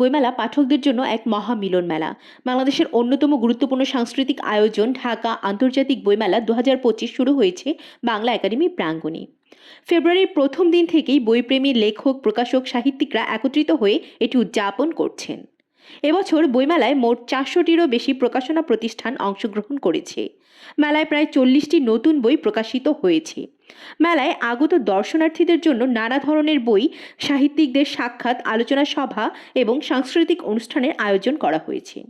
বইমেলা পাঠকদের জন্য এক মহা মিলন মেলা বাংলাদেশের অন্যতম গুরুত্বপূর্ণ সাংস্কৃতিক আয়োজন ঢাকা আন্তর্জাতিক বইমেলা দু হাজার পঁচিশ শুরু হয়েছে বাংলা একাডেমি প্রাঙ্গণে। ফেব্রুয়ারির প্রথম দিন থেকেই বইপ্রেমী লেখক, প্রকাশক, সাহিত্যিকরা একত্রিত হয়ে এটি উদযাপন করছেন। এবছর বইমেলায় মোট চারশোটিরও বেশি প্রকাশনা প্রতিষ্ঠান অংশগ্রহণ করেছে। মেলায় প্রায় চল্লিশটি নতুন বই প্রকাশিত হয়েছে। মেলায় আগত দর্শনার্থীদের জন্য নানা ধরনের বই, সাহিত্যিকদের সাক্ষাৎ, আলোচনা সভা এবং সাংস্কৃতিক অনুষ্ঠানের আয়োজন করা হয়েছে।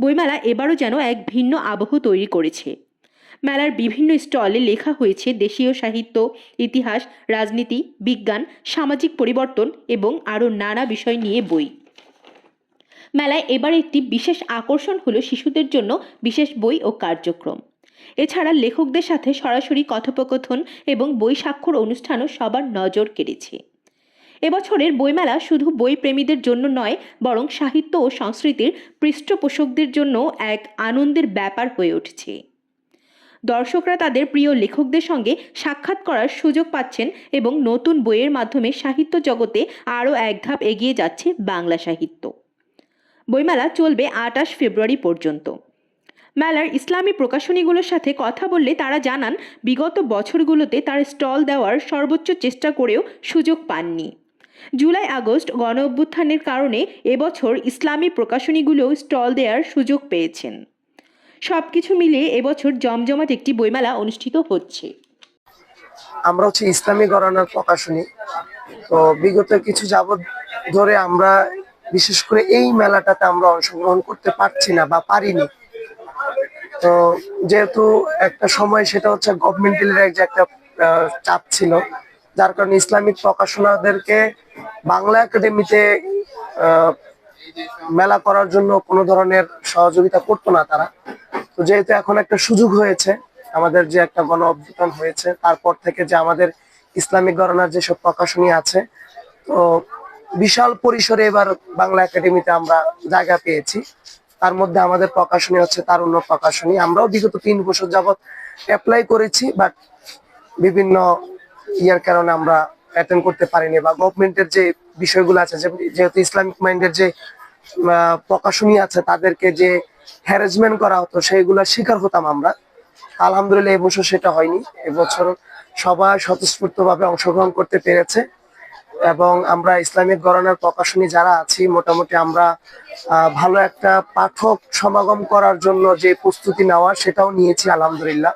বইমেলা এবারও যেন এক ভিন্ন আবহ তৈরি করেছে। মেলার বিভিন্ন স্টলে লেখা হয়েছে দেশীয় সাহিত্য, ইতিহাস, রাজনীতি, বিজ্ঞান, সামাজিক পরিবর্তন এবং আরও নানা বিষয় নিয়ে বই। মেলায় এবার একটি বিশেষ আকর্ষণ হলো শিশুদের জন্য বিশেষ বই ও কার্যক্রম। এছাড়া লেখকদের সাথে সরাসরি কথোপকথন এবং বই স্বাক্ষর অনুষ্ঠানও সবার নজর কেড়েছে। এবছরের বইমেলা শুধু বই প্রেমীদের জন্য নয়, বরং সাহিত্য ও সংস্কৃতির পৃষ্ঠপোষকদের জন্য এক আনন্দের ব্যাপার হয়ে উঠছে। দর্শকরা তাদের প্রিয় লেখকদের সঙ্গে সাক্ষাৎ করার সুযোগ পাচ্ছেন এবং নতুন বইয়ের মাধ্যমে সাহিত্য জগতে আরও এক ধাপ এগিয়ে যাচ্ছে বাংলা সাহিত্য। বইমেলা চলবে আটাশ ফেব্রুয়ারি পর্যন্ত। মেলার ইসলামী প্রকাশনীগুলোর সাথে কথা বললে তারা জানান, বিগত বছরগুলোতে তার স্টল দেওয়ার সর্বোচ্চ চেষ্টা করেও সুযোগ পাননি। জুলাই আগস্ট গণ অভ্যুত্থানের কারণে এবছর ইসলামী প্রকাশনীগুলোও স্টল দেওয়ার সুযোগ পেয়েছেন। সব কিছু মিলিয়ে এবছর জমজমাট একটি বইমেলা অনুষ্ঠিত হচ্ছে। আমরা হচ্ছে ইসলামী গণনার প্রকাশনী। তো বিগত কিছু যাবৎ ধরে আমরা বিশেষ করে এই মেলাটাতে আমরা অংশগ্রহণ করতে পারছি না বা পারিনি। তো যেহেতু একটা সময় সেটা হচ্ছে গভর্নমেন্টের যে একটা চাপ ছিল, যার কারণে ইসলামিক প্রকাশনাদেরকে বাংলা একাডেমিতে মেলা করার জন্য কোনো ধরনের সহযোগিতা করতো না তারা। তো যেহেতু এখন একটা সুযোগ হয়েছে, আমাদের যে একটা গণ অভ্যুত্থান হয়েছে, তারপর থেকে যে আমাদের ইসলামিক গণনার যেসব প্রকাশনী আছে, তো বিশাল পরিসরে এবার বাংলা একাডেমিতে আমরা জায়গা পেয়েছি। তার মধ্যে আমাদের প্রকাশনী হচ্ছে তারুণ্য প্রকাশনী। আমরাও বিগত তিন বছর যাবৎ অ্যাপ্লাই করেছি বাট বিভিন্ন ইয়ার কারণে আমরা অ্যাটেন্ড করতে পারিনি বা গভর্নমেন্টের যে বিষয়গুলো আছে যেহেতু ইসলামিক মাইন্ডের যে প্রকাশনী আছে, তাদেরকে যে হ্যারাসমেন্ট করা হতো সেইগুলোর শিকার হতাম আমরা। আলহামদুলিল্লাহ এবছর সেটা হয়নি। এবছর সবাই স্বতঃস্ফূর্ত ভাবে অংশগ্রহণ করতে পেরেছে। এবং আমরা ইসলামিক গরনের প্রকাশনী যারা আছি, মোটামুটি আমরা ভালো একটা পাঠক সমাগম করার জন্য যে প্রস্তুতি নেওয়া সেটাও নিয়েছি, আলহামদুলিল্লাহ।